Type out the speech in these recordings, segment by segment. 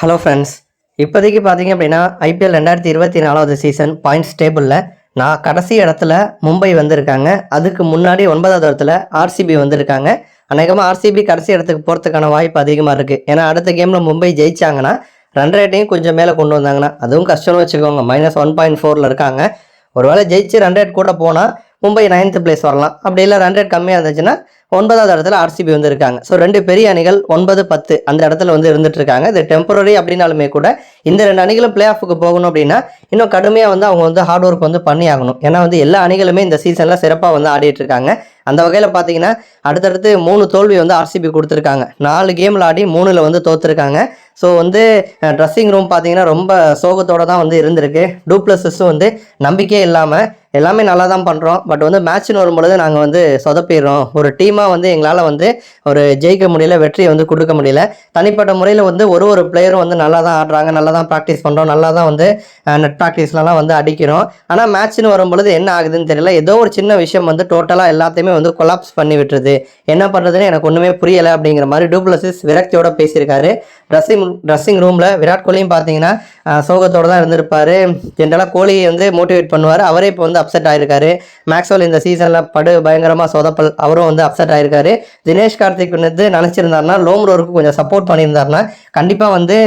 Hello friends இப்போதைக்கு பார்த்தீங்க அப்படின்னா ஐபிஎல் ரெண்டாயிரத்தி இருபத்தி நாலாவது சீசன் பாயிண்ட்ஸ் டேபிளில் நான் கடைசி இடத்துல மும்பை வந்திருக்காங்க. அதுக்கு முன்னாடி ஒன்பதாவது இடத்துல ஆர்சிபி வந்திருக்காங்க. அநேகமாக ஆர்சிபி கடைசி இடத்துக்கு போகிறதுக்கான வாய்ப்பு அதிகமாக இருக்குது ஏன்னா அடுத்த கேமில் மும்பை ஜெயிச்சாங்கன்னா ரன் ரேட்டையும் கொஞ்சம் மேலே கொண்டு வந்தாங்கன்னா அதுவும் கஷ்டம்னு வச்சுக்கோங்க. மைனஸ் ஒன் பாயிண்ட் ஃபோரில் இருக்காங்க. ஒருவேளை ஜெயிச்சு ரன் ரேட் கூட போனால் மும்பை நைன்த் பிளேஸ் வரலாம். அப்படி இல்லை ரன் ரேட் கம்மியாக இருந்துச்சுன்னா ஒன்பதாவது இடத்துல ஆர்சிபி வந்து இருக்காங்க ஸோ ரெண்டு பெரிய அணிகள் ஒன்பது பத்து அந்த இடத்துல வந்து இருந்துட்டு இருக்காங்க இது டெம்பரரி அப்படின்னாலுமே கூட இந்த ரெண்டு அணிகளும் பிளே ஆஃபுக்கு போகணும் அப்படின்னா இன்னும் கடுமையாக வந்து அவங்க வந்து ஹார்ட் ஒர்க் வந்து பண்ணி ஆகணும். ஏன்னா வந்து எல்லா அணிகளுமே இந்த சீசனில் சிறப்பாக வந்து ஆடிட்டு இருக்காங்க. அந்த வகையில் பார்த்தீங்கன்னா அடுத்தடுத்து மூணு தோல்வி வந்து ஆர்சிபி கொடுத்துருக்காங்க. நாலு கேமில் ஆடி மூணில் வந்து தோத்துருக்காங்க. ஸோ வந்து ட்ரெஸ்ஸிங் ரூம் பார்த்தீங்கன்னா ரொம்ப சோகத்தோடு தான் வந்து இருந்திருக்கு. டூப்ளஸஸும் வந்து நம்பிக்கையே இல்லாமல் எல்லாமே நல்லா தான் பண்ணுறோம் பட் வந்து மேட்ச்னு வரும்பொழுது நாங்கள் வந்து சொதப்பிடுறோம். ஒரு டீமாக வந்து எங்களால் வந்து ஒரு ஜெயிக்க முடியல வெற்றியை வந்து கொடுக்க முடியல. தனிப்பட்ட முறையில் வந்து ஒரு ஒரு பிளேயரும் வந்து நல்லா தான் ஆடுறாங்க நல்லா தான் ப்ராக்டிஸ் பண்ணுறோம் நல்லா தான் வந்து நெட் ப்ராக்டிஸ்லலாம் வந்து அடிக்கிறோம். ஆனால் மேட்ச்னு வரும்பொழுது என்ன ஆகுதுன்னு தெரியல. ஏதோ ஒரு சின்ன விஷயம் வந்து டோட்டலாக எல்லாத்தையுமே வந்து கொலாப்ஸ் பண்ணி விட்டுருது. என்ன பண்ணுறதுன்னு எனக்கு ஒன்றுமே புரியலை அப்படிங்கிற மாதிரி டூப்ளசிஸ் விரக்தியோட பேசியிருக்காரு. ட்ரெஸ்ஸிங் ட்ரெஸ்ஸிங் ரூமில் விராட் கோலியும் பார்த்தீங்கன்னா சோகத்தோடு தான் இருந்திருப்பார். ஜென்ரலாக கோலியை வந்து மோட்டிவேட் பண்ணுவார். அவரே இப்போ வந்து அப்செட் ஆகிருக்காரு மேக்ஸ்வெல் இந்த சீசனில் படு பயங்கரமாக சொதப்பல். அவரும் வந்து அப்செட் ஆகிருக்காரு தினேஷ் கார்த்திக் வந்து நினச்சிருந்தாருனா லோம்ரோருக்கு கொஞ்சம் சப்போர்ட் பண்ணியிருந்தாருன்னா கண்டிப்பாக வந்து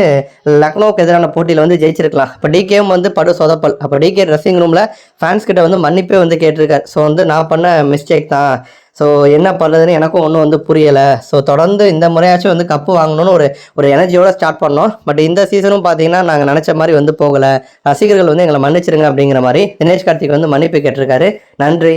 லக்னோவுக்கு எதிரான போட்டியில் வந்து ஜெயிச்சிருக்கலாம். இப்போ டிகேவும் வந்து படு சொதப்பல். அப்போ டிகே ட்ரெஸ்ஸிங் ரூமில் ஃபேன்ஸ் கிட்ட வந்து மன்னிப்பே வந்து கேட்டிருக்காரு. ஸோ வந்து நான் பண்ண மிஸ்டேக் தான். ஸோ என்ன பண்ணுறதுன்னு எனக்கும் ஒன்றும் வந்து புரியலை. ஸோ தொடர்ந்து இந்த முறையாச்சும் வந்து கப்பு வாங்கணும்னு ஒரு ஒரு எனர்ஜியோடு ஸ்டார்ட் பண்ணோம். பட் இந்த சீசனும் பார்த்தீங்கன்னா நாங்கள் நினச்ச மாதிரி வந்து போகலை. ரசிகர்கள் வந்து எங்களை மன்னிச்சிருங்க அப்படிங்கிற மாதிரி தினேஷ் கார்த்திக் வந்து மன்னிப்பு கேட்டிருக்காரு. நன்றி.